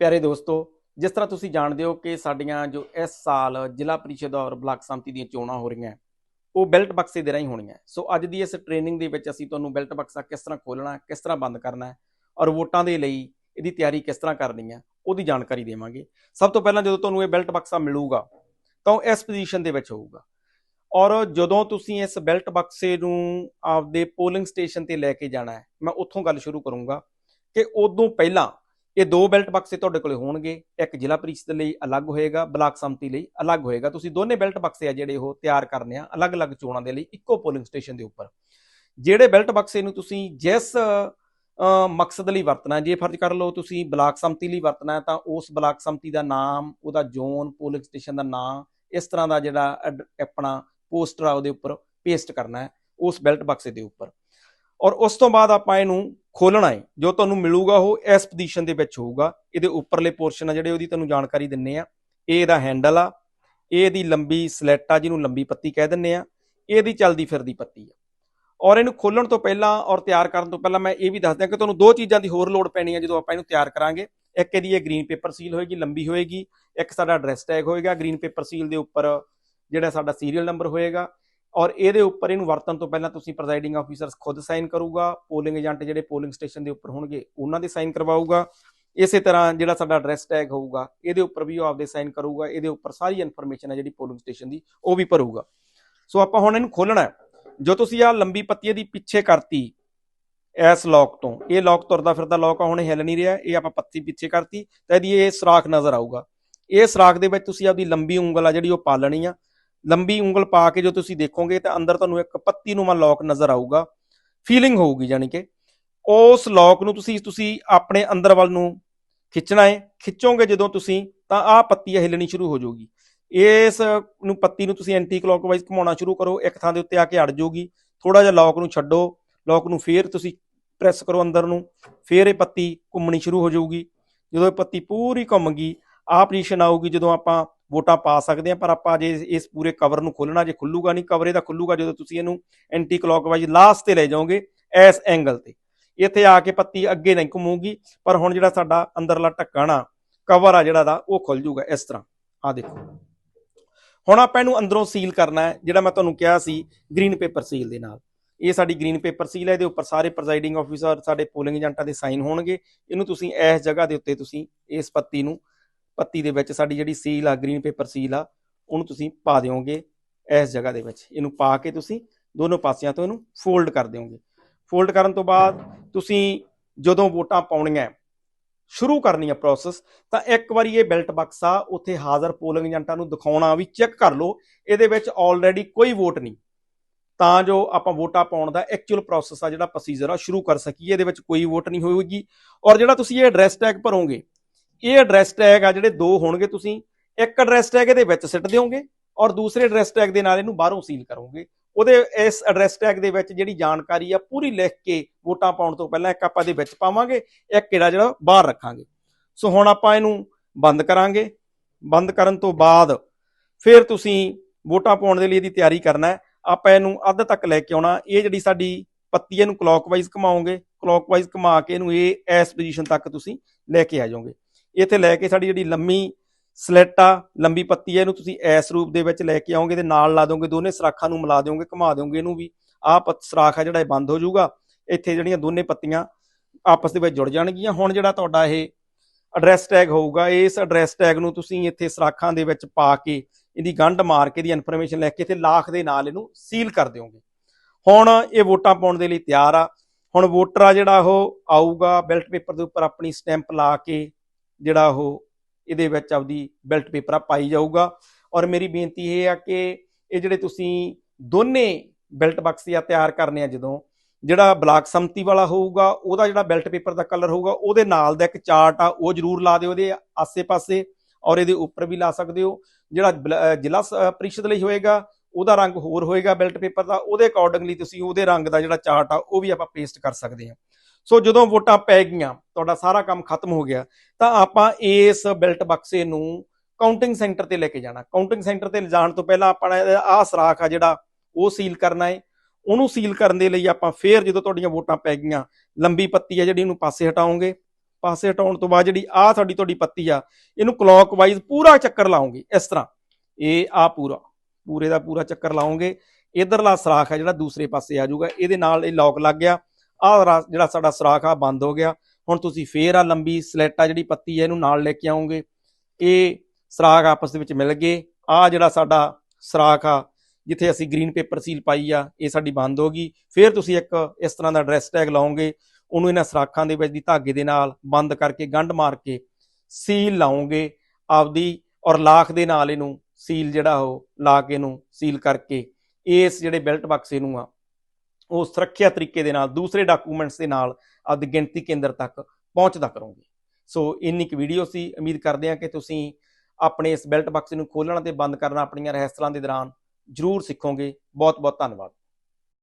ਪਿਆਰੇ ਦੋਸਤੋ, ਜਿਸ ਤਰ੍ਹਾਂ ਤੁਸੀਂ ਜਾਣਦੇ ਹੋ ਕਿ ਸਾਡੀਆਂ ਜੋ ਇਸ ਸਾਲ ਜ਼ਿਲ੍ਹਾ ਪ੍ਰੀਸ਼ਦ ਔਰ ਬਲਾਕ ਸੰਮਤੀ ਦੀਆਂ ਚੋਣਾਂ ਹੋ ਰਹੀਆਂ, ਉਹ ਬੈਲਟ ਬਕਸੇ ਦੇ ਰਾਹੀਂ ਹੋਣੀਆਂ। ਸੋ ਅੱਜ ਦੀ ਇਸ ਟ੍ਰੇਨਿੰਗ ਦੇ ਵਿੱਚ ਅਸੀਂ ਤੁਹਾਨੂੰ ਬੈਲਟ ਬਕਸਾ ਕਿਸ ਤਰ੍ਹਾਂ ਖੋਲਣਾ ਕਿਸ ਤਰ੍ਹਾਂ ਬੰਦ ਕਰਨਾ ਔਰ ਵੋਟਾਂ ਦੇ ਲਈ ਇਹਦੀ ਤਿਆਰੀ ਕਿਸ ਤਰ੍ਹਾਂ ਕਰਨੀ ਹੈ, ਉਹਦੀ ਜਾਣਕਾਰੀ ਦੇਵਾਂਗੇ। ਸਭ ਤੋਂ ਪਹਿਲਾਂ ਜਦੋਂ ਤੁਹਾਨੂੰ ਇਹ ਬੈਲਟ ਬਕਸਾ ਮਿਲੂਗਾ, ਤਾਂ ਉਹ ਇਸ ਪੋਜੀਸ਼ਨ ਦੇ ਵਿੱਚ ਹੋਊਗਾ। ਔਰ ਜਦੋਂ ਤੁਸੀਂ ਇਸ ਬੈਲਟ ਬਕਸੇ ਨੂੰ ਆਪਦੇ ਪੋਲਿੰਗ ਸਟੇਸ਼ਨ ਤੇ ਲੈ ਕੇ ਜਾਣਾ ਹੈ, ਮੈਂ ਉੱਥੋਂ ਗੱਲ ਸ਼ੁਰੂ ਕਰੂੰਗਾ ਕਿ ਉਦੋਂ ਪਹਿਲਾਂ ਇਹ ਦੋ ਬੈਲਟ ਬਕਸੇ ਤੁਹਾਡੇ ਕੋਲੇ ਹੋਣਗੇ। ਇੱਕ ਜ਼ਿਲ੍ਹਾ ਪ੍ਰੀਸ਼ਦ ਲਈ ਅਲੱਗ ਹੋਏਗਾ, ਬਲਾਕ ਸੰਮਤੀ ਲਈ ਅਲੱਗ ਹੋਏਗਾ। ਤੁਸੀਂ ਦੋਨੇ ਬੈਲਟ ਬਕਸੇ ਆ ਜਿਹੜੇ ਉਹ ਤਿਆਰ ਕਰਨੇ ਆ ਅਲੱਗ-ਅਲੱਗ ਚੋਣਾਂ ਦੇ ਲਈ ਇੱਕੋ ਪੋਲਿੰਗ ਸਟੇਸ਼ਨ ਦੇ ਉੱਪਰ। ਜਿਹੜੇ ਬੈਲਟ ਬਕਸੇ ਨੂੰ ਤੁਸੀਂ ਜਿਸ ਮਕਸਦ ਲਈ ਵਰਤਣਾ ਜੇ ਫਰਜ਼ ਕਰ ਲਓ ਤੁਸੀਂ ਬਲਾਕ ਸੰਮਤੀ ਲਈ ਵਰਤਣਾ ਤਾਂ ਉਸ ਬਲਾਕ ਸੰਮਤੀ ਦਾ ਨਾਮ, ਉਹਦਾ ਜ਼ੋਨ, ਪੋਲਿੰਗ ਸਟੇਸ਼ਨ ਦਾ ਨਾਮ ਇਸ ਤਰ੍ਹਾਂ ਦਾ ਜਿਹੜਾ ਐਡ- ਆਪਣਾ ਪੋਸਟਰ ਆ ਉਹਦੇ ਉੱਪਰ ਪੇਸਟ ਕਰਨਾ ਹੈ ਉਸ ਬੈਲਟ ਬਕਸੇ ਦੇ ਉੱਪਰ। ਔਰ ਉਸ ਤੋਂ ਬਾਅਦ ਆਪਾਂ ਇਹਨੂੰ ਖੋਲਣਾ ਹੈ। ਜੋ ਤੁਹਾਨੂੰ ਮਿਲੂਗਾ ਉਹ ਇਸ ਪੋਜੀਸ਼ਨ ਦੇ ਵਿੱਚ ਹੋਊਗਾ। ਇਹਦੇ ਉੱਪਰਲੇ ਪੋਰਸ਼ਨ ਆ ਜਿਹੜੇ ਉਹਦੀ ਤੁਹਾਨੂੰ ਜਾਣਕਾਰੀ ਦਿੰਨੇ ਆ। ਇਹ ਇਹਦਾ ਹੈਂਡਲ ਆ। ਇਹ ਇਹਦੀ ਲੰਬੀ ਸਲੈਟ ਆ, ਜਿਹਨੂੰ ਲੰਬੀ ਪੱਤੀ ਕਹਿ ਦਿੰਨੇ ਆ। ਇਹ ਇਹਦੀ ਚਲਦੀ ਫਿਰਦੀ ਪੱਤੀ ਆ। ਔਰ ਇਹਨੂੰ ਖੋਲਣ ਤੋਂ ਪਹਿਲਾਂ ਔਰ ਤਿਆਰ ਕਰਨ ਤੋਂ ਪਹਿਲਾਂ ਮੈਂ ਇਹ ਵੀ ਦੱਸ ਦਿਆਂ ਕਿ ਤੁਹਾਨੂੰ ਦੋ ਚੀਜ਼ਾਂ ਦੀ ਹੋਰ ਲੋੜ ਪੈਣੀ ਹੈ ਜਦੋਂ ਆਪਾਂ ਇਹਨੂੰ ਤਿਆਰ ਕਰਾਂਗੇ। ਇੱਕ ਇਹਦੀ ਇਹ ਗ੍ਰੀਨ ਪੇਪਰ ਸੀਲ ਹੋਏਗੀ, ਲੰਬੀ ਹੋਏਗੀ। ਇੱਕ ਸਾਡਾ ਐਡਰੈਸ ਟੈਗ ਹੋਏਗਾ। ਗ੍ਰੀਨ ਪੇਪਰ ਸੀਲ ਦੇ ਉੱਪਰ ਜਿਹੜਾ ਸਾਡਾ ਸੀਰੀਅਲ ਨੰਬਰ ਹੋਏਗਾ। ਔਰ ਇਹਦੇ ਉੱਪਰ ਇਹਨੂੰ ਵਰਤਣ ਤੋਂ ਪਹਿਲਾਂ ਤੁਸੀਂ ਪ੍ਰੈਜ਼ਾਈਡਿੰਗ ਆਫੀਸਰ ਖੁਦ ਸਾਈਨ ਕਰੂਗਾ ਪੋਲਿੰਗ ਏਜੰਟ ਜਿਹੜੇ ਪੋਲਿੰਗ ਸਟੇਸ਼ਨ ਦੇ ਉੱਪਰ ਹੋਣਗੇ, ਉਹਨਾਂ ਦੇ ਸਾਈਨ ਕਰਵਾਊਗਾ। ਇਸੇ ਤਰ੍ਹਾਂ ਜਿਹੜਾ ਸਾਡਾ ਐਡਰੈਸ ਟੈਗ ਹੋਊਗਾ, ਇਹਦੇ ਉੱਪਰ ਵੀ ਉਹ ਆਪਦੇ ਸਾਈਨ ਕਰੂਗਾ, ਇਹਦੇ ਉੱਪਰ ਸਾਰੀ ਇਨਫੋਰਮੇਸ਼ਨ ਹੈ ਜਿਹੜੀ ਪੋਲਿੰਗ ਸਟੇਸ਼ਨ ਦੀ, ਉਹ ਵੀ ਭਰੂਗਾ। ਸੋ ਆਪਾਂ ਹੁਣ ਇਹਨੂੰ ਖੋਲਣਾ ਹੈ। ਜੋ ਤੁਸੀਂ ਆ ਲੰਬੀ ਪੱਤੀ ਦੀ ਪਿੱਛੇ ਕਰਤੀ ਇਸ ਲੌਕ ਤੋਂ, ਇਹ ਲੌਕ ਤੁਰਦਾ ਫਿਰਦਾ ਲੌਕ ਆ, ਹੁਣ ਹਿੱਲ ਨਹੀਂ ਰਿਹਾ, ਇਹ ਆਪਾਂ ਪੱਤੀ ਪਿੱਛੇ ਕਰਤੀ, ਤਾਂ ਇਹਦੀ ਇਹ ਸਰਾਖ ਨਜ਼ਰ ਆਊਗਾ। ਇਹ ਸਰਾਖ ਦੇ ਵਿੱਚ ਤੁਸੀਂ ਆਪਦੀ ਲੰਬੀ ਉਂਗਲ ਆ ਜਿਹੜੀ ਉਹ ਪਾ ਲੈਣੀ ਆ ਲੰਬੀ ਉਂਗਲ ਪਾ ਕੇ ਜੋ ਤੁਸੀਂ ਦੇਖੋਗੇ ਤਾਂ ਅੰਦਰ ਤੁਹਾਨੂੰ ਇੱਕ ਪੱਤੀ ਨੂੰਮਾ ਲੌਕ ਨਜ਼ਰ ਆਊਗਾ। ਫੀਲਿੰਗ ਹੋਊਗੀ ਯਾਨੀ ਕਿ। ਉਸ ਲੌਕ ਨੂੰ ਤੁਸੀਂ ਤੁਸੀਂ ਆਪਣੇ ਅੰਦਰ ਵੱਲ ਨੂੰ ਖਿੱਚਣਾ ਹੈ ਖਿੱਚੋਗੇ ਜਦੋਂ ਤੁਸੀਂ, ਤਾਂ ਆਹ ਪੱਤੀ ਹਿੱਲਣੀ ਸ਼ੁਰੂ ਹੋ ਜਾਊਗੀ। ਇਸ ਨੂੰ ਪੱਤੀ ਨੂੰ ਤੁਸੀਂ ਐਂਟੀ ਕਲੌਕਵਾਈਜ਼ ਘੁਮਾਉਣਾ ਸ਼ੁਰੂ ਕਰੋ। ਇੱਕ ਥਾਂ ਦੇ ਉੱਤੇ ਆ ਕੇ ਅੜ ਜਾਊਗੀ। ਥੋੜਾ ਜਿਹਾ ਲੌਕ ਨੂੰ ਛੱਡੋ। ਲੌਕ ਨੂੰ ਫੇਰ ਤੁਸੀਂ ਪ੍ਰੈਸ ਕਰੋ ਅੰਦਰ ਨੂੰ। ਫੇਰ ਇਹ ਪੱਤੀ ਘੁੰਮਣੀ ਸ਼ੁਰੂ ਹੋ ਜਾਊਗੀ। ਜਦੋਂ ਇਹ ਪੱਤੀ ਪੂਰੀ ਘੁੰਮ ਗਈ ਆਹ ਪੋਜੀਸ਼ਨ ਆਊਗੀ ਜਦੋਂ ਆਪਾਂ ਵੋਟਾਂ ਪਾ ਸਕਦੇ ਆ ਪਰ ਆਪਾਂ ਜੇ ਇਸ ਪੂਰੇ ਕਵਰ ਨੂੰ ਖੋਲਣਾ ਜੇ ਖੁੱਲੂਗਾ ਨਹੀਂ ਕਵਰੇ ਦਾ ਖੁੱਲੂਗਾ ਜਦੋਂ ਤੁਸੀਂ ਇਹਨੂੰ ਐਂਟੀ ਕਲੌਕਵਾਈਜ਼ ਲਾਸਟ ਤੇ ਲੈ ਜਾਓਗੇ ਇਸ ਐਂਗਲ ਤੇ। ਇੱਥੇ ਆ ਕੇ ਪੱਤੀ ਅੱਗੇ ਨਹੀਂ ਘੁੰਮੂਗੀ, ਪਰ ਹੁਣ ਜਿਹੜਾ ਸਾਡਾ ਅੰਦਰਲਾ ਢੱਕਣ ਆ ਕਵਰ ਆ ਜਿਹੜਾ ਦਾ, ਉਹ ਖੁੱਲ ਜਾਊਗਾ ਇਸ ਤਰ੍ਹਾਂ। ਆ ਦੇਖੋ। ਹੁਣ ਆਪਾਂ ਇਹਨੂੰ ਅੰਦਰੋਂ ਸੀਲ ਕਰਨਾ ਹੈ, ਜਿਹੜਾ ਮੈਂ ਤੁਹਾਨੂੰ ਕਿਹਾ ਸੀ ਗ੍ਰੀਨ ਪੇਪਰ ਸੀਲ ਦੇ ਨਾਲ। ਇਹ ਸਾਡੀ ਗ੍ਰੀਨ ਪੇਪਰ ਸੀਲ ਹੈ, ਇਹਦੇ ਉੱਪਰ ਸਾਰੇ ਪ੍ਰੈਜ਼ਾਈਡਿੰਗ ਆਫੀਸਰ ਸਾਡੇ ਪੋਲਿੰਗ ਏਜੰਟਾਂ ਦੇ ਸਾਈਨ ਹੋਣਗੇ। ਇਹਨੂੰ ਤੁਸੀਂ ਇਸ ਜਗ੍ਹਾ ਦੇ ਉੱਤੇ ਤੁਸੀਂ ਇਸ ਪੱਤੀ ਨੂੰ ਪੱਤੀ ਦੇ ਵਿੱਚ ਸਾਡੀ ਜਿਹੜੀ ਸੀਲ ਆ ਗ੍ਰੀਨ ਪੇਪਰ ਸੀਲ ਆ, ਉਹਨੂੰ ਤੁਸੀਂ ਪਾ ਦਿਓਗੇ ਇਸ ਜਗ੍ਹਾ ਦੇ ਵਿੱਚ। ਇਹਨੂੰ ਪਾ ਕੇ ਤੁਸੀਂ ਦੋਨੋਂ ਪਾਸਿਆਂ ਤੋਂ ਇਹਨੂੰ ਫੋਲਡ ਕਰ ਦਿਓਗੇ। ਫੋਲਡ ਕਰਨ ਤੋਂ ਬਾਅਦ ਤੁਸੀਂ ਜਦੋਂ ਵੋਟਾਂ ਪਾਉਣੀਆਂ ਸ਼ੁਰੂ ਕਰਨੀ ਆ ਪ੍ਰੋਸੈਸ ਤਾਂ ਇੱਕ ਵਾਰੀ ਇਹ ਬੈਲਟ ਆ, ਉੱਥੇ ਹਾਜ਼ਰ ਪੋਲਿੰਗ ਏਜੰਟਾਂ ਨੂੰ ਦਿਖਾਉਣਾ ਵੀ ਚੈੱਕ ਕਰ ਲਓ, ਇਹਦੇ ਵਿੱਚ ਆਲਰੇਡੀ ਕੋਈ ਵੋਟ ਨਹੀਂ। ਤਾਂ ਜੋ ਆਪਾਂ ਵੋਟਾਂ ਪਾਉਣ ਦਾ ਐਕਚੁਅਲ ਪ੍ਰੋਸੈਸ ਆ, ਜਿਹੜਾ ਪ੍ਰੋਸੀਜਰ ਆ, ਸ਼ੁਰੂ ਕਰ ਸਕੀਏ, ਇਹਦੇ ਵਿੱਚ ਕੋਈ ਵੋਟ ਨਹੀਂ ਹੋਵੇਗੀ ਔਰ ਜਿਹੜਾ ਤੁਸੀਂ ਇਹ ਐਡਰੈਸ ਟੈਗ ਭਰੋਗੇ ਇਹ ਐਡਰੈਸ ਟੈਗ ਆ ਜਿਹੜੇ ਦੋ ਹੋਣਗੇ ਤੁਸੀਂ, ਇੱਕ ਐਡਰੈਸ ਟੈਗ ਇਹਦੇ ਵਿੱਚ ਸਿੱਟ ਦਿਓਗੇ ਔਰ ਦੂਸਰੇ ਐਡਰੈਸ ਟੈਗ ਦੇ ਨਾਲ ਇਹਨੂੰ ਬਾਹਰੋਂ ਸੀਲ ਕਰੋਗੇ। ਉਹਦੇ ਇਸ ਐਡਰੈਸ ਟੈਗ ਦੇ ਵਿੱਚ ਜਿਹੜੀ ਜਾਣਕਾਰੀ ਆ ਪੂਰੀ ਲਿਖ ਕੇ ਵੋਟਾਂ ਪਾਉਣ ਤੋਂ ਪਹਿਲਾਂ ਇੱਕ ਆਪਾਂ ਦੇ ਵਿੱਚ ਪਾਵਾਂਗੇ, ਇੱਕ ਕਿਹੜਾ ਜਿਹੜਾ ਬਾਹਰ ਰੱਖਾਂਗੇ। ਸੋ ਹੁਣ ਆਪਾਂ ਇਹਨੂੰ ਬੰਦ ਕਰਾਂਗੇ। ਬੰਦ ਕਰਨ ਤੋਂ ਬਾਅਦ ਫਿਰ ਤੁਸੀਂ ਵੋਟਾਂ ਪਾਉਣ ਦੇ ਲਈ ਇਹਦੀ ਤਿਆਰੀ ਕਰਨਾ ਹੈ। ਆਪਾਂ ਇਹਨੂੰ ਅੱਧ ਤੱਕ ਲੈ ਕੇ ਆਉਣਾ। ਇਹ ਜਿਹੜੀ ਸਾਡੀ ਪੱਤੀ ਇਹਨੂੰ ਕਲੌਕਵਾਈਜ਼ ਘਮਾਓਗੇ। ਕਲੌਕਵਾਈਜ਼ ਘੁਮਾ ਕੇ ਇਹਨੂੰ ਇਹ ਇਸ ਪੋਜੀਸ਼ਨ ਤੱਕ ਤੁਸੀਂ ਲੈ ਕੇ ਆ ਜਾਓਗੇ। ਇੱਥੇ ਲੈ ਕੇ ਸਾਡੀ ਜਿਹੜੀ ਲੰਮੀ ਸਲੈਟ ਆ ਲੰਬੀ ਪੱਤੀ ਹੈ, ਇਹਨੂੰ ਤੁਸੀਂ ਐਸ ਰੂਪ ਦੇ ਵਿੱਚ ਲੈ ਕੇ ਆਓਗੇ ਤੇ ਨਾਲ ਲਾ ਦੋਗੇ ਦੋਨੇ ਸਰਾਖਾਂ ਨੂੰ ਮਿਲਾ ਦਿਓਗੇ, ਘੁਮਾ ਦਿਓਗੇ ਇਹਨੂੰ ਵੀ। ਆਹ ਪੱਤ ਸਰਾਖ ਆ ਜਿਹੜਾ ਇਹ ਬੰਦ ਹੋ ਜਾਊਗਾ। ਇੱਥੇ ਜਿਹੜੀਆਂ ਦੋਨੇ ਪੱਤੀਆਂ ਆਪਸ ਦੇ ਵਿੱਚ ਜੁੜ ਜਾਣਗੀਆਂ। ਹੁਣ ਜਿਹੜਾ ਤੁਹਾਡਾ ਇਹ ਐਡਰੈਸ ਟੈਗ ਹੋਊਗਾ, ਇਸ ਐਡਰੈਸ ਟੈਗ ਨੂੰ ਤੁਸੀਂ ਇੱਥੇ ਸਰਾਖਾਂ ਦੇ ਵਿੱਚ ਪਾ ਕੇ ਇਹਦੀ ਗੰਢ ਮਾਰ ਕੇ, ਇਹਦੀ ਇਨਫੋਰਮੇਸ਼ਨ ਲੈ ਕੇ ਤੇ ਲਾਖ ਦੇ ਨਾਲ ਇਹਨੂੰ ਸੀਲ ਕਰ ਦਿਓਗੇ। ਹੁਣ ਇਹ ਵੋਟਾਂ ਪਾਉਣ ਦੇ ਲਈ ਤਿਆਰ ਆ। ਹੁਣ ਵੋਟਰ ਆ ਜਿਹੜਾ ਉਹ ਆਊਗਾ ਬੈਲਟ ਪੇਪਰ ਦੇ ਉੱਪਰ ਆਪਣੀ ਸਟੈਂਪ ਲਾ ਕੇ ਜਿਹੜਾ ਉਹ ਇਹਦੇ ਵਿੱਚ ਆਪਦੀ ਬੈਲਟ ਪੇਪਰ ਆ, ਪਾਈ ਜਾਊਗਾ। ਔਰ ਮੇਰੀ ਬੇਨਤੀ ਇਹ ਆ ਕਿ ਇਹ ਜਿਹੜੇ ਤੁਸੀਂ ਦੋਨੇ ਬੈਲਟ ਬਕਸ ਆ ਤਿਆਰ ਕਰਨੇ ਆ ਜਦੋਂ, ਜਿਹੜਾ ਬਲਾਕ ਸੰਮਤੀ ਵਾਲਾ ਹੋਊਗਾ, ਉਹਦਾ ਜਿਹੜਾ ਬੈਲਟ ਪੇਪਰ ਦਾ ਕਲਰ ਹੋਊਗਾ, ਉਹਦੇ ਨਾਲ ਦਾ ਇੱਕ ਚਾਰਟ ਆ, ਉਹ ਜ਼ਰੂਰ ਲਾ ਦਿਓ ਇਹਦੇ ਆਸੇ-ਪਾਸੇ ਔਰ ਇਹਦੇ ਉੱਪਰ ਵੀ ਲਾ ਸਕਦੇ ਹੋ। ਜਿਹੜਾ ਬਲ- ਜ਼ਿਲ੍ਹਾ ਸ- ਪ੍ਰੀਸ਼ਦ ਲਈ ਹੋਏਗਾ, ਉਹਦਾ ਰੰਗ ਹੋਰ ਹੋਏਗਾ ਬੈਲਟ ਪੇਪਰ ਦਾ, ਉਹਦੇ ਅਕੋਰਡਿੰਗਲੀ ਤੁਸੀਂ ਉਹਦੇ ਰੰਗ ਦਾ ਜਿਹੜਾ ਚਾਰਟ ਆ, ਉਹ ਵੀ ਆਪਾਂ ਪੇਸਟ ਕਰ ਸਕਦੇ ਹਾਂ। ਸੋ ਜਦੋਂ ਵੋਟਾਂ ਪੈ ਗਈਆਂ, ਤੁਹਾਡਾ ਸਾਰਾ ਕੰਮ ਖਤਮ ਹੋ ਗਿਆ, ਤਾਂ ਆਪਾਂ ਇਸ ਬੈਲਟ ਬਕਸੇ ਨੂੰ ਕਾਊਂਟਿੰਗ ਸੈਂਟਰ ਤੇ ਲੈ ਕੇ ਜਾਣਾ। ਕਾਊਂਟਿੰਗ ਸੈਂਟਰ ਤੇ ਲਿਜਾਣ ਤੋਂ ਪਹਿਲਾਂ ਆਪਾਂ ਨੇ ਆਹ ਸਰਾਖ ਆ ਜਿਹੜਾ, ਉਹ ਸੀਲ ਕਰਨਾ ਹੈ ਉਹਨੂੰ ਸੀਲ ਕਰਨ ਦੇ ਲਈ ਆਪਾਂ ਫੇਰ ਜਦੋਂ ਤੁਹਾਡੀਆਂ ਵੋਟਾਂ ਪੈ ਗਈਆਂ, ਲੰਬੀ ਪੱਤੀ ਆ ਜਿਹੜੀ ਇਹਨੂੰ ਪਾਸੇ ਹਟਾਉਂਗੇ ਪਾਸੇ ਹਟਾਉਣ ਤੋਂ ਬਾਅਦ ਜਿਹੜੀ ਆਹ ਤੁਹਾਡੀ ਤੁਹਾਡੀ ਪੱਤੀ ਆ, ਇਹਨੂੰ ਕਲੌਕਵਾਈਜ਼ ਪੂਰਾ ਚੱਕਰ ਲਾਉਂਗੇ ਇਸ ਤਰ੍ਹਾਂ। ਇਹ ਆ ਪੂਰਾ, ਪੂਰੇ ਦਾ ਪੂਰਾ ਚੱਕਰ ਲਾਉਂਗੇ ਇਧਰਲਾ ਸਰਾਖ ਹੈ ਜਿਹੜਾ ਦੂਸਰੇ ਪਾਸੇ ਆ ਜਾਊਗਾ, ਇਹਦੇ ਨਾਲ ਇਹ ਲੌਕ ਲੱਗ ਗਿਆ। ਆ ਜਿਹੜਾ ਸਾਡਾ ਸਰਾਖ ਆ, ਬੰਦ ਹੋ ਗਿਆ। ਹੁਣ ਤੁਸੀਂ ਫੇਰ ਆ ਲੰਬੀ ਸਲੈਟ ਆ ਜਿਹੜੀ ਪੱਤੀ ਹੈ ਇਹਨੂੰ ਨਾਲ ਲੈ ਕੇ ਆਉਂਗੇ ਇਹ ਸਰਾਖ ਆਪਸ ਦੇ ਵਿੱਚ ਮਿਲ ਗਏ। ਆ ਜਿਹੜਾ ਸਾਡਾ ਸਰਾਖ ਆ, ਜਿੱਥੇ ਅਸੀਂ ਗ੍ਰੀਨ ਪੇਪਰ ਸੀਲ ਪਾਈ ਆ, ਇਹ ਸਾਡੀ ਬੰਦ ਹੋ ਗਈ। ਫਿਰ ਤੁਸੀਂ ਇੱਕ ਇਸ ਤਰ੍ਹਾਂ ਦਾ ਐਡਰੈਸ ਟੈਗ ਲਾਓਗੇ। ਉਹਨੂੰ ਇਹਨਾਂ ਸਰਾਖਾਂ ਦੇ ਵਿੱਚ ਦੀ ਧਾਗੇ ਦੇ ਨਾਲ ਬੰਦ ਕਰਕੇ, ਗੰਢ ਮਾਰ ਕੇ ਸੀਲ ਲਾਓਗੇ। ਆਪਦੀ ਔਰ ਲਾਖ ਦੇ ਨਾਲ ਇਹਨੂੰ ਸੀਲ ਜਿਹੜਾ ਉਹ ਲਾ ਕੇ ਇਹਨੂੰ ਸੀਲ ਕਰਕੇ, ਇਸ ਜਿਹੜੇ ਬੈਲਟ ਬਕਸੇ ਨੂੰ ਆ ਉਹ ਸੁਰੱਖਿਆ ਤਰੀਕੇ ਦੇ ਨਾਲ, ਦੂਸਰੇ ਡਾਕੂਮੈਂਟਸ ਦੇ ਨਾਲ ਆਪਦੀ ਗਿਣਤੀ ਕੇਂਦਰ ਤੱਕ ਪਹੁੰਚਦਾ ਕਰੋਗੇ। ਸੋ ਇੰਨੀ ਕੁ ਵੀਡੀਓ ਸੀ। ਉਮੀਦ ਕਰਦੇ ਹਾਂ ਕਿ ਤੁਸੀਂ ਆਪਣੇ ਇਸ ਬੈਲਟ ਬਕਸੇ ਨੂੰ ਖੋਲਣ ਅਤੇ ਬੰਦ ਕਰਨਾ, ਆਪਣੀਆਂ ਰਹਿਸਲਾਂ ਦੇ ਦੌਰਾਨ ਜ਼ਰੂਰ ਸਿੱਖੋਗੇ। ਬਹੁਤ ਬਹੁਤ ਧੰਨਵਾਦ।